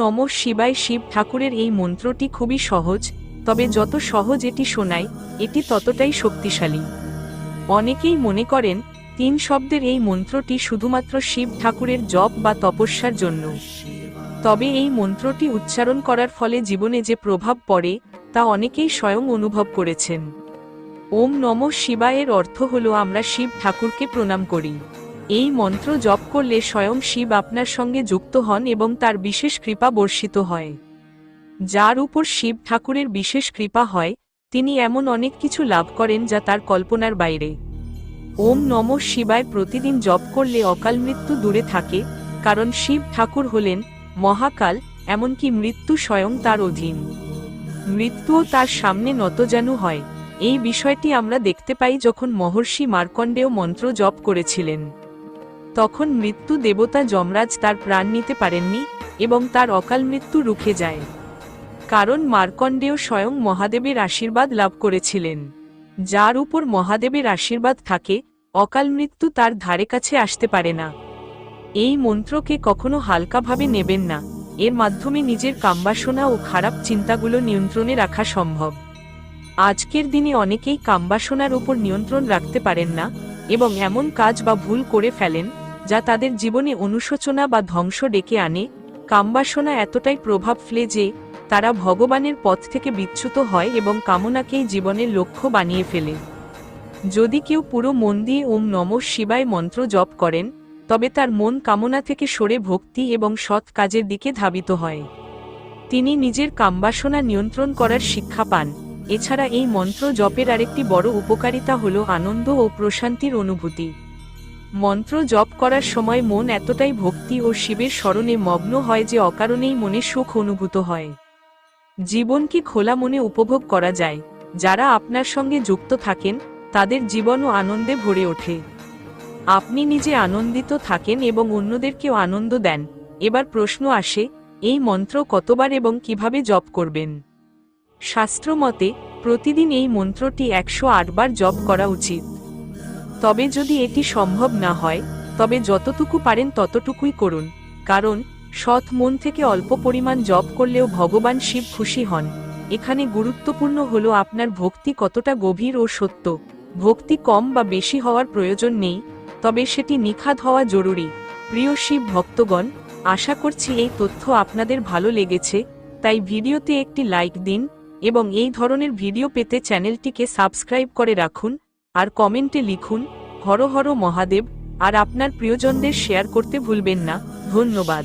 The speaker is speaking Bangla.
নম শিবায় শিব ঠাকুরের এই মন্ত্রটি খুবই সহজ, তবে যত সহজ এটি শোনায়, এটি ততটাই শক্তিশালী। অনেকেই মনে করেন, তিন শব্দের এই মন্ত্রটি শুধুমাত্র শিব ঠাকুরের জপ বা তপস্যার জন্য। তবে এই মন্ত্রটি উচ্চারণ করার ফলে জীবনে যে প্রভাব পড়ে, তা অনেকেই স্বয়ং অনুভব করেছেন। ওম নম শিবায়ের অর্থ হল আমরা শিব ঠাকুরকে প্রণাম করি। এই মন্ত্র জপ করলে স্বয়ং শিব আপনার সঙ্গে যুক্ত হন এবং তার বিশেষ কৃপা বর্ষিত হয়। যার উপর শিব ঠাকুরের বিশেষ কৃপা হয়, তিনি এমন অনেক কিছু লাভ করেন যা তার কল্পনার বাইরে। ওম নম শিবায় প্রতিদিন জপ করলে অকাল মৃত্যু দূরে থাকে, কারণ শিব ঠাকুর হলেন মহাকাল, এমনকি মৃত্যু স্বয়ং তার অধীন। মৃত্যুও তার সামনে নতজানু হয়। এই বিষয়টি আমরা দেখতে পাই যখন মহর্ষি মার্কণ্ডেয় মন্ত্র জপ করেছিলেন। তখন মৃত্যু দেবতা যমরাজ তার প্রাণ নিতে পারেননি এবং তার অকাল মৃত্যু রুখে যায়। কারণ মার্কণ্ডেয় স্বয়ং মহাদেবের আশীর্বাদ লাভ করেছিলেন। যার উপর মহাদেবের আশীর্বাদ থাকে, অকাল মৃত্যু তার ধারে কাছে আসতে পারে না। এই মন্ত্রকে কখনো হালকাভাবে নেবেন না। এর মাধ্যমে নিজের কাম্বাসনা ও খারাপ চিন্তাগুলো নিয়ন্ত্রণে রাখা সম্ভব। আজকের দিনে অনেকেই কাম্বাসনার ওপর নিয়ন্ত্রণ রাখতে পারেন না এবং এমন কাজ বা ভুল করে ফেলেন যা তাদের জীবনে অনুশোচনা বা ধ্বংস ডেকে আনে, কাম্বাসনা এতটাই প্রভাব ফেলে যে, তারা ভগবানের পথ থেকে বিচ্যুত হয় এবং কামনাকেই জীবনের লক্ষ্য বানিয়ে ফেলে। যদি কেউ পুরো মন দিয়ে ওম নম শিবায় মন্ত্র জপ করেন, তবে তার মন কামনা থেকে সরে ভক্তি এবং সৎ কাজের দিকে ধাবিত হয়। তিনি নিজের কামবাসনা নিয়ন্ত্রণ করার শিক্ষা পান। এছাড়া এই মন্ত্র জপের আরেকটি বড় উপকারিতা হল আনন্দ ও প্রশান্তির অনুভূতি। মন্ত্র জপ করার সময় মন এতটাই ভক্তি ও শিবের স্মরণে মগ্ন হয় যে অকারণেই মনে সুখ অনুভূত হয়। জীবনকে খোলা মনে উপভোগ করা যায়? যারা আপনার সঙ্গে যুক্ত থাকেন, তাদের জীবনও আনন্দে ভরে ওঠে। আপনি নিজে আনন্দিত থাকেন এবং অন্যদেরকেও আনন্দ দেন। এবার প্রশ্ন আসে, এই মন্ত্র কতবার এবং কীভাবে জপ করবেন? শাস্ত্রমতে প্রতিদিন এই মন্ত্রটি একশো বার জপ করা উচিত। তবে যদি এটি সম্ভব না হয়, তবে যতটুকু পারেন ততটুকুই করুন, কারণ সৎ মন থেকে অল্প পরিমাণ জপ করলেও ভগবান শিব খুশি হন। এখানে গুরুত্বপূর্ণ হল আপনার ভক্তি কতটা গভীর ও সত্য। ভক্তি কম বা বেশি হওয়ার প্রয়োজন নেই, তবে সেটি নিখাদ হওয়া জরুরি। প্রিয় শিব ভক্তগণ, আশা করছি এই তথ্য আপনাদের ভালো লেগেছে, তাই ভিডিওতে একটি লাইক দিন, এবং এই ধরনের ভিডিও পেতে চ্যানেলটিকে সাবস্ক্রাইব করে রাখুন আর কমেন্টে লিখুন হর হর মহাদেব আর আপনার প্রিয়জনদের শেয়ার করতে ভুলবেন না ধন্যবাদ।